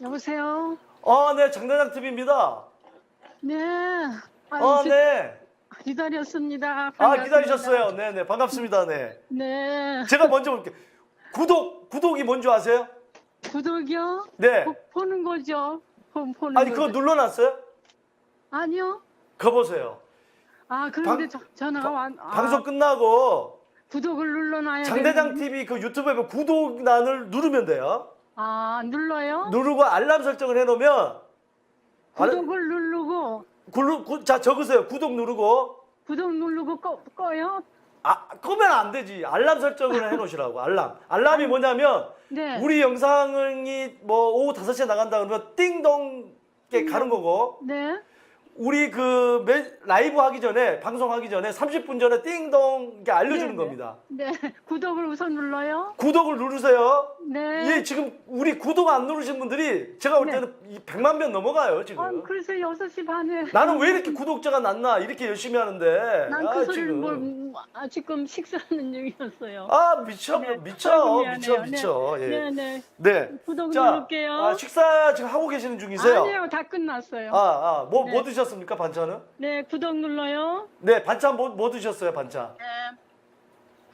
여보세요? 아, 네, 장대장 TV입니다. 네. 아, 기- 네. 기다렸습니다. 아, 반갑습니다. 기다리셨어요. 네, 네, 반갑습니다. 네. 네. 제가 먼저 볼게요. 구독, 구독이 뭔지 아세요? 구독이요? 네. 보, 보는 거죠. 보, 보는 아니, 그거 거죠. 눌러놨어요? 아니요. 거 보세요. 아, 그런데 방- 저, 전화가 왔. 아, 방송 끝나고 구독을 눌러놔야 장대장 되는데. TV 그 유튜브에 보면 구독란을 누르면 돼요. 아, 눌러요? 누르고 알람 설정을 해놓으면 알- 구독을 누르고 굴루, 구, 자 적으세요. 구독 누르고 구독 누르고 꺼, 꺼요? 아 끄면 안 되지. 알람 설정을 해놓으시라고. 알람. 알람이 뭐냐면 네. 우리 영상이 뭐 오후 5시에 나간다 그러면 띵동 게 가는 거고 네. 우리 그 매- 라이브 하기 전에 방송하기 전에 30분 전에 띵동 게 알려주는 네, 네. 겁니다. 네. 구독을 우선 눌러요? 구독을 누르세요. 네. 예, 지금 우리 구독 안 누르신 분들이 제가 볼 네. 때는 이 100만 명 넘어가요, 지금. 아, 그래서 6시 반에. 나는 왜 이렇게 구독자가 낮나? 이렇게 열심히 하는데. 난 아, 그 소리를 지금. 뭘, 아, 지금 식사하는 중이었어요. 아, 미쳐, 네. 미쳐, 아이고, 미쳐, 미안해요. 미쳐. 예. 네, 네. 네. 구독 자, 누를게요. 아, 식사 지금 하고 계시는 중이세요? 아니요, 다 끝났어요. 아, 아, 뭐, 네. 뭐 드셨습니까, 반찬은? 네, 구독 눌러요. 네, 반찬 뭐, 뭐 드셨어요, 반찬? 네.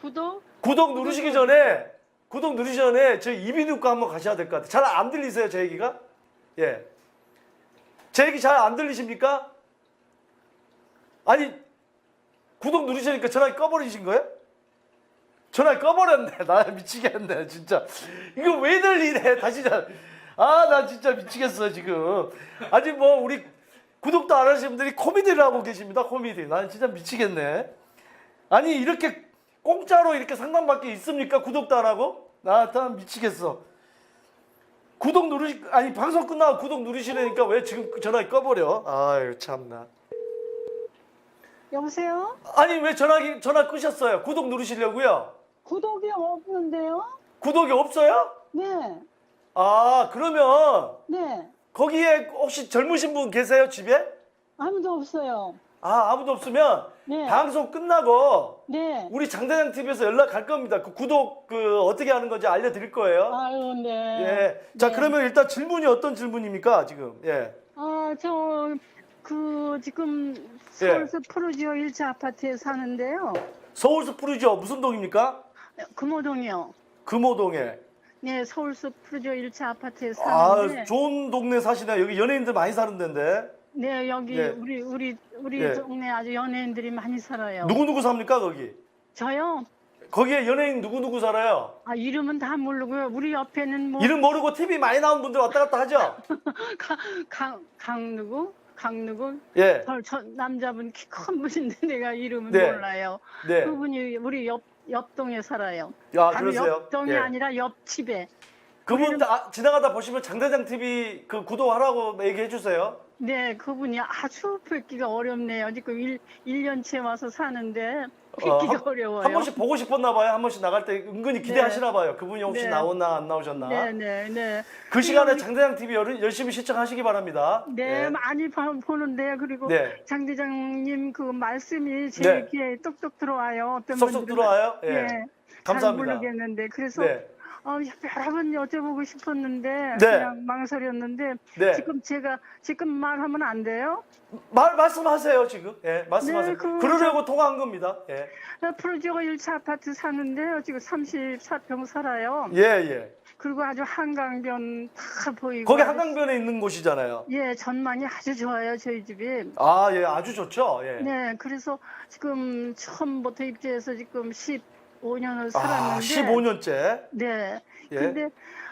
구독? 구독 누르시기 전에, 구독 누르시기 전에 저희 이비인후과 한번 가셔야 될 것 같아요. 잘 안 들리세요, 제 얘기가? 예. 제 얘기 잘 안 들리십니까? 아니, 구독 누르시니까 전화기 꺼버리신 거예요? 전화기 꺼버렸네. 나 미치겠네, 진짜. 이거 왜 들리네, 다시 잘. 아, 나 진짜 미치겠어, 지금. 아직 뭐, 우리 구독도 안 하시는 분들이 코미디를 하고 계십니다, 코미디. 난 진짜 미치겠네. 아니, 이렇게 공짜로 이렇게 상담받기 있습니까? 구독도 안 하고? 나, 나 미치겠어. 구독 누르시, 아니, 방송 끝나고 구독 누르시려니까 왜 지금 전화기 꺼버려? 아유, 참나. 여보세요? 아니, 왜 전화기, 전화 끄셨어요? 구독 누르시려고요? 구독이 없는데요? 구독이 없어요? 네, 아, 그러면 네. 거기에 혹시 젊으신 분 계세요, 집에? 아무도 없어요. 아, 아무도 없으면 네. 방송 끝나고 네. 우리 장대장 TV에서 연락 갈 겁니다. 그 구독 그 어떻게 하는 건지 알려드릴 거예요. 아유, 네. 예. 자, 네. 그러면 일단 질문이 어떤 질문입니까, 지금? 예. 아, 저, 그, 지금 예. 서울서 프로지오 1차 아파트에 사는데요. 서울숲 푸르죠. 무슨 동입니까? 금호동이요. 금호동에. 네, 서울서 프로지오 1차 아파트에 아, 사는데. 좋은 동네 사시네. 여기 연예인들 많이 사는 데인데. 네, 여기 예. 우리, 우리, 우리 예. 동네 아주 연예인들이 많이 살아요. 누구누구 삽니까, 거기? 저요? 거기에 연예인 누구누구 살아요? 아, 이름은 다 모르고요. 우리 옆에는 뭐. 이름 모르고 TV 많이 나온 분들 왔다 갔다 하죠? 강, 강, 강 누구? 강 누구? 예. 저, 저 남자분 키 큰 분인데 내가 이름은 네. 몰라요. 네. 그분이 우리 옆 옆동에 살아요. 야, 바로 그러세요? 옆동이 예. 아니라 옆집에. 그분 아, 지나가다 보시면 장대장 TV 그 구독하라고 얘기해 주세요. 네, 그분이 아주 뵙기가 어렵네요. 지금 1, 일년째 와서 사는데 어, 뵙기가 한- 어려워요. 한 번씩 보고 싶었나 봐요. 한 번씩 나갈 때 은근히 기대하시나 봐요. 그분이 혹시 네. 나오나 안 나오셨나. 네, 네, 네. 그 시간에 장대장 TV 열- 열심히 시청하시기 바랍니다. 네, 예. 많이 봐- 보는데요. 그리고 네. 장 대장님 그 말씀이 제 네. 귀에 똑똑 들어와요. 어떤 쏙쏙 분들은 들어와요? 예. 예. 잘 감사합니다. 모르겠는데 그래서 네. 어, 여러 번 여쭤보고 싶었는데 네. 그냥 망설였는데 네. 지금 제가 지금 말하면 안 돼요? 말 말씀하세요, 지금. 예, 말씀하세요. 네, 그- 그러려고 통화한 겁니다. 예. 프로지오가 1차 아파트 사는데요. 지금 34평 살아요. 예, 예. 그리고 아주 한강변 다 보이고. 거기 한강변에 있는 곳이잖아요. 예, 전망이 아주 좋아요, 저희 집이. 아, 예, 아주 좋죠. 예. 네, 그래서 지금 처음부터 입주해서 지금 15년을 아, 살았는데. 15년째. 네. 예. 근데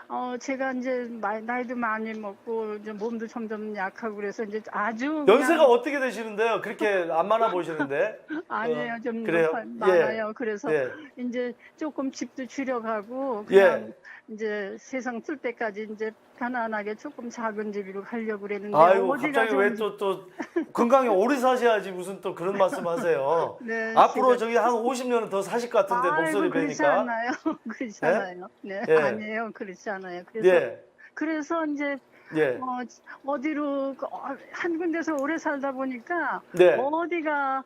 어 제가 이제 마- 나이도 많이 먹고 이제 몸도 점점 약하고 그래서 이제 아주 연세가 어떻게 되시는데요? 그렇게 안 많아 보이시는데. 아니에요 어, 좀 그래요? 예. 많아요. 그래서 예. 이제 조금 집도 줄여가고 예. 그냥 이제 세상 쓸 때까지 이제 편안하게 조금 작은 집으로 가려고 그랬는데 아이고, 어디가 갑자기 왜 좋은지- 또, 또, 건강에 오래 사셔야지 무슨 또 그런 말씀 하세요. 네, 앞으로 저기 한 50년은 더 사실 것 같은데, 아이고, 목소리 그렇지 뵈니까. 않아요. 그렇지 않아요. 네, 예. 아니에요. 그렇지 않아요. 그래서 예. 그래서 이제 예. 어, 어디로 그, 어, 한 군데서 오래 살다 보니까 네. 어디가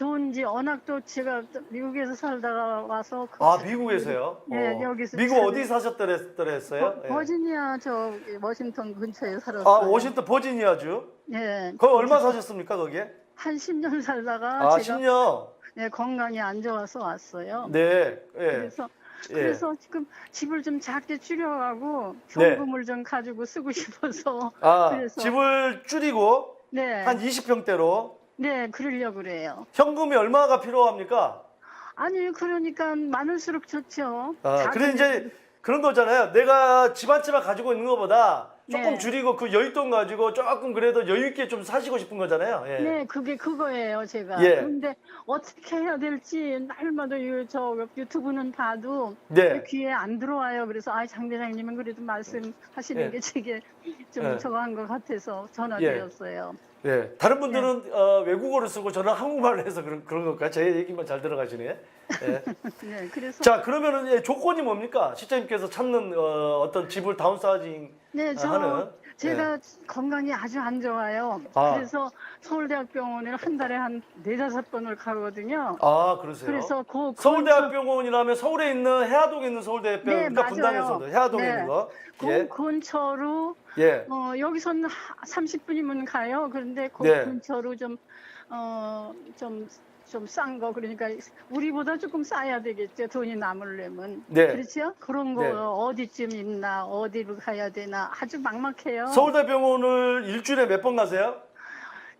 좋은지 워낙 또 제가 또 미국에서 살다가 와서 그 아 미국에서요? 네, 어. 여기서 미국 참- 어디 사셨더랬어요? 버, 예. 지니아 저 워싱턴 근처에 살았어요. 아 워싱턴 버지니아주. 예. 거기 얼마 사셨습니까 거기에? 한 10년 살다가 아 제가 10년. 예, 건강이 안 좋아서 왔어요. 네. 예. 그래서 예. 그래서 지금 집을 좀 작게 줄여가고 네. 현금을 좀 가지고 쓰고 싶어서 아 그래서- 집을 줄이고 네, 한 20평대로 네 그러려고 그래요. 현금이 얼마가 필요합니까? 아니 그러니까 많을수록 좋죠. 아, 작은 그래 이제 그런 거잖아요. 내가 집 한 채만 가지고 있는 것보다 조금 네. 줄이고 그 여윳돈 가지고 조금 그래도 여유 있게 좀 사시고 싶은 거잖아요. 예. 네, 그게 그거예요, 제가. 예. 근데 어떻게 해야 될지 날마다 유, 저 유튜브는 봐도 네. 귀에 안 들어와요. 그래서 아, 장 대장님은 그래도 말씀하시는 예. 게 제게 좀 예. 저거 한 것 같아서 전화드렸어요. 예. 다른 분들은 어, 외국어를 쓰고 저는 한국말로 해서 그런 그런 걸까요? 제 얘기만 잘 들어가시네. 예. 네, 그래서 자 그러면은 예, 조건이 뭡니까? 시장님께서 찾는 어, 어떤 집을 다운사이징 네, 저 하는 제가 건강이 아주 안 좋아요. 아. 그래서 서울대학병원에 한 달에 한 네 다섯 번을 가거든요. 아 그러세요? 그래서 그 서울대학병원이라면 서울에 있는 해화동에 있는 서울대병원, 네, 그러니까 맞아요. 분당에서도 해화동에 네. 있는 거. 그 예. 근처로 예. 어, 여기서는 30분이면 가요. 그런데 그 네. 근처로 좀, 어, 좀, 좀 싼 거. 그러니까 우리보다 조금 싸야 되겠죠. 돈이 남으려면. 네. 그렇죠? 그런 거 네. 어디쯤 있나, 어디로 가야 되나. 아주 막막해요. 서울대병원을 일주일에 몇 번 가세요?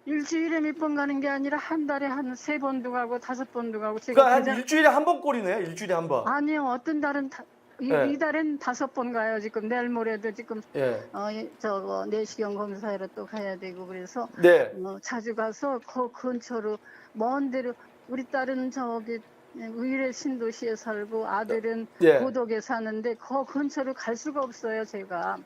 일주일에 몇 번 가는 게 아니라 한 달에 한 세 번도 가고 다섯 번도 가고. 제가 그러니까 한 일주일에 한 번 꼴이네요. 일주일에 한 번. 아니요. 어떤 달은 다, 이, 네. 이달엔 다섯 번 가요. 지금 내일 모레도 지금 예. 어, 이- 저거 내시경 검사하러 또 가야 되고 그래서 네. 어, 자주 가서 그 근처로 먼 데로 우리 딸은 저기 의뢰 신도시에 살고 아들은 예. 고덕에 사는데 그 근처로 갈 수가 없어요 제가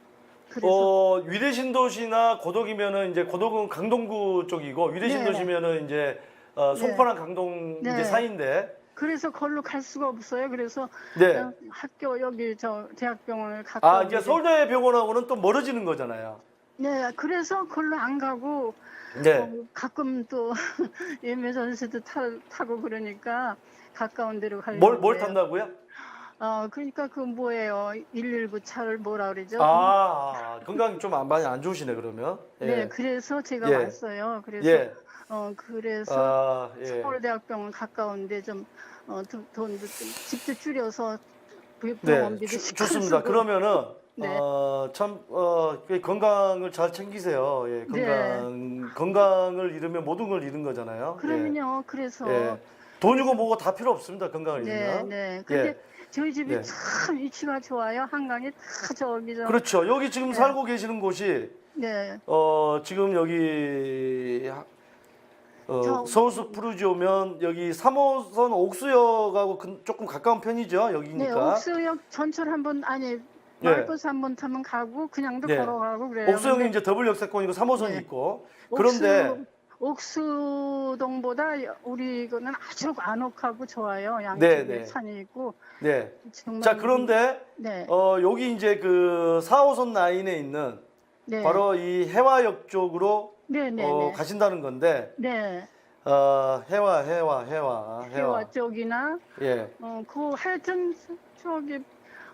그래서 어, 위례신도시나 고덕이면은 이제 고덕은 강동구 쪽이고 위례신도시면은 이제 어, 송파랑 강동 네. 이제 사이인데. 그래서 걸로 갈 수가 없어요 그래서 네. 어, 학교 여기 저 대학병원을 갖고 아, 이제 서울대 병원하고는 또 멀어지는 거잖아요. 네 그래서 걸로 안 가고 네. 어, 가끔 또 예매전세도 타, 타고 그러니까 가까운 데로 가려고 뭘, 뭘 그래요. 탄다고요? 어, 그러니까 그 뭐예요? 119 차를 뭐라 그러죠? 아, 아, 건강이 좀 안- 많이 안 좋으시네 그러면. 예. 네, 그래서 제가 예. 왔어요. 그래서 예. 어 그래서 아, 예. 서울대학병원 가까운데 좀 어, 돈- 돈도 좀 집도 줄여서 부- 네, 병원비도 주- 좋습니다. 그러면은 네. 어, 참 어, 그 건강을 잘 챙기세요. 예, 건강 건강을 잃으면 모든 걸 잃은 거잖아요. 예. 그러면요. 그래서 예. 돈이고 뭐고 다 필요 없습니다. 건강을 네, 잃으면. 네. 근데 저희 집이 네. 참 위치가 좋아요. 한강이 다 저기 저 그렇죠. 여기 지금 네. 살고 계시는 곳이 네. 어, 지금 여기 하- 어, 저- 서울숲 푸르지 오면 여기 3호선 옥수역하고 근- 조금 가까운 편이죠. 네, 여기니까. 옥수역 전철 한번 아니 네. 마을버스 한번 타면 가고 그냥도 네. 걸어가고 그래요. 옥수역이 근데 이제 더블 역세권이고 3호선이 네. 있고. 그런데 옥수, 옥수동보다 우리 이거는 아주 안옥하고 좋아요. 네, 양쪽에 네. 산이 있고 네. 정말 자, 그런데 네, 어, 여기 이제 그 4호선 라인에 있는 네, 바로 이 해화역 쪽으로 네, 네, 어, 네. 가신다는 건데 네, 어, 해화 해화 해화 해와 쪽이나 예. 어, 그 하여튼 저기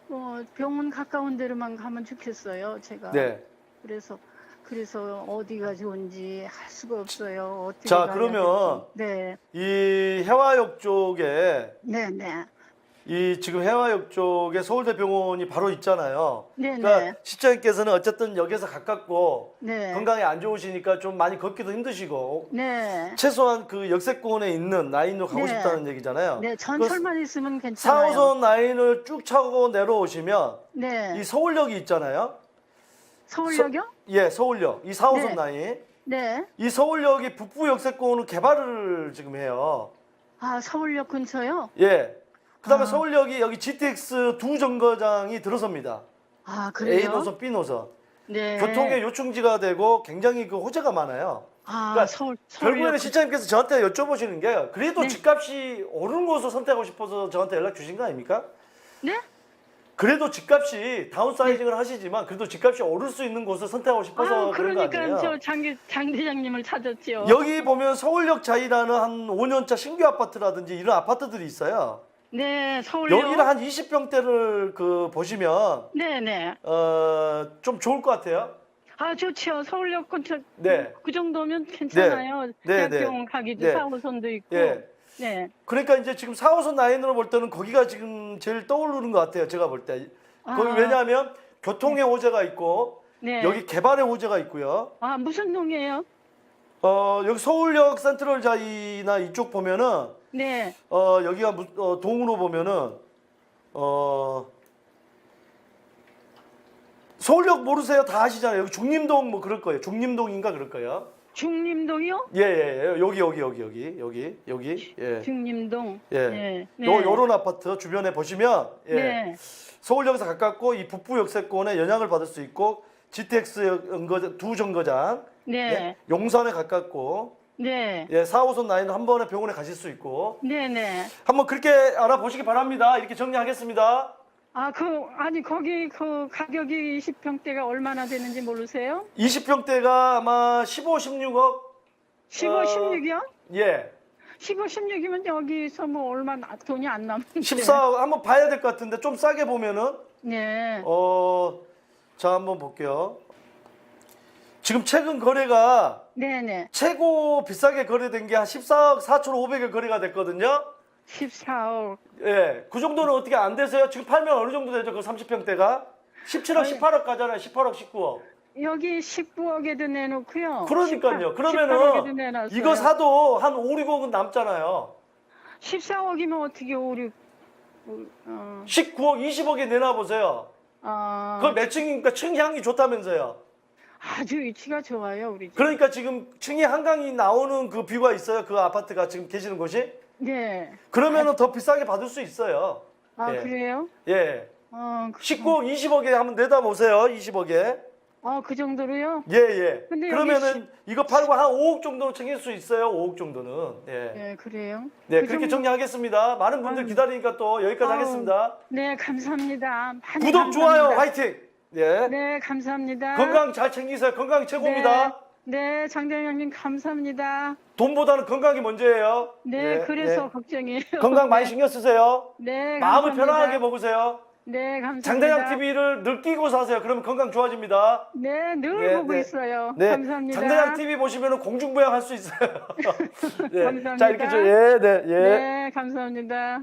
어, 병원 가까운 데로만 가면 좋겠어요. 제가 네. 그래서 그래서 어디가 좋은지 할 수가 없어요. 어떻게 자, 가야 그러면 될지. 네, 이 해화역 쪽에 네, 네, 이 지금 해화역 쪽에 서울대병원이 바로 있잖아요. 네, 그러니까 네, 시장님께서는 어쨌든 역에서 가깝고 네, 건강이 안 좋으시니까 좀 많이 걷기도 힘드시고 네. 최소한 그 역세권에 있는 라인으로 가고 네. 싶다는 얘기잖아요. 네, 전철만 있으면 괜찮아요. 4호선 라인을 쭉 차고 내려오시면 네. 이 서울역이 있잖아요. 서울역이요? 예, 서울역. 이 4호선 네. 라인. 네. 이 서울역이 북부 역세권으로 개발을 지금 해요. 아, 서울역 근처요? 예. 그다음에 아. 서울역이 여기 GTX 두 정거장이 들어섭니다. 아, A 그래요? 노선, B 노선. 네. 교통의 요충지가 되고 굉장히 그 호재가 많아요. 아, 그러니까 서울 결국에는 실장님께서 저한테 여쭤보시는 게 그래도 네. 집값이 오르는 곳을 선택하고 싶어서 저한테 연락 주신 거 아닙니까? 네? 그래도 집값이 다운사이징을 하시지만 그래도 집값이 오를 수 있는 곳을 선택하고 싶어서 아, 그런 거 그러니까 아니에요? 저 장, 장 대장님을 찾았지요. 여기 보면 서울역 자이라는 한 5년차 신규 아파트라든지 이런 아파트들이 있어요. 네, 서울요. 여기는 한 20평대를 그 보시면 네, 네. 어, 좀 좋을 것 같아요. 아, 좋죠. 서울역 근처 네. 그 정도면 괜찮아요. 네, 대학병원 네. 가기도 네. 4호선도 있고. 예. 네. 그러니까 이제 지금 4호선 라인으로 볼 때는 거기가 지금 제일 떠오르는 것 같아요. 제가 볼 때. 거기 아. 왜냐하면 교통의 호재가 있고 네. 여기 개발의 호재가 있고요. 아, 무슨 동이에요? 어, 여기 서울역 센트럴 자이나 이쪽 보면은 네. 어, 여기가 무- 어, 동으로 보면은 어, 서울역 모르세요? 다 아시잖아요. 여기 중림동 뭐 그럴 거예요. 중림동인가 그럴 거예요. 중림동이요? 예, 예, 예. 여기 여기 여기 여기 여기 여기 예. 중림동. 예. 네. 네. 요 요런 아파트 주변에 보시면 예. 네. 서울역에서 가깝고 이 북부 역세권에 영향을 받을 수 있고 GTX 연거 두 정거장 네. 예. 용산에 가깝고 네. 예, 4호선 라인 한 번에 병원에 가실 수 있고 네, 네. 한번 그렇게 알아보시기 바랍니다. 이렇게 정리하겠습니다. 아, 그 아니 거기 그 가격이 20평대가 얼마나 되는지 모르세요? 20평대가 아마 15, 16억 15, 어. 16이요? 예. 15, 16이면 여기서 뭐 얼마 나- 돈이 안 남는데. 14억 한번 봐야 될 것 같은데 좀 싸게 보면은 네. 어, 자 한번 볼게요. 지금 최근 거래가 네, 네. 최고 비싸게 거래된 게 한 14억 4,500에 거래가 됐거든요. 14억. 예, 그 정도는 어떻게 안 되세요? 지금 팔면 어느 정도 되죠? 그 30평대가 17억, 아니. 18억 가잖아요. 18억, 19억. 여기 19억에도 내놓고요. 그러니까요. 18억에도 그러면은 내놨어요. 이거 사도 한 5, 6억은 남잖아요. 14억이면 어떻게 5, 6 어, 19억, 20억에 내놔 보세요. 어, 그거 몇 층이니까 층향이 좋다면서요. 아주 위치가 좋아요, 우리 집. 그러니까 지금 층이 한강이 나오는 그 뷰가 있어요. 그 아파트가 지금 계시는 곳이. 네. 그러면은 더 비싸게 받을 수 있어요. 아, 예. 그래요? 예. 어, 그, 19억, 20억에 한번 내다 보세요. 20억에. 어, 그 정도로요? 예, 예. 근데 그러면은 이거 팔고 한 5억 정도는 챙길 수 있어요. 5억 정도는. 예. 네, 그래요. 네, 그 그렇게 정도- 정리하겠습니다. 많은 분들 아유. 기다리니까 또 여기까지 아유. 하겠습니다. 네, 감사합니다. 많이 구독, 좋아요, 감사합니다. 화이팅! 예. 네, 감사합니다. 건강 잘 챙기세요. 건강이 최고입니다. 네, 네, 장대장님 감사합니다. 돈보다는 건강이 먼저예요. 네, 예, 그래서 예. 걱정이에요. 건강 많이 신경 쓰세요. 네, 마음을 감사합니다. 편안하게 먹으세요. 네, 감사합니다. 장대장 TV를 늘 끼고 사세요. 그러면 건강 좋아집니다. 네, 늘 네, 보고 네. 있어요. 네. 감사합니다. 장대장 TV 보시면 공중부양 할 수 있어요. 네. 감사합니다. 자, 이렇게 좀, 예, 네, 예. 네, 감사합니다.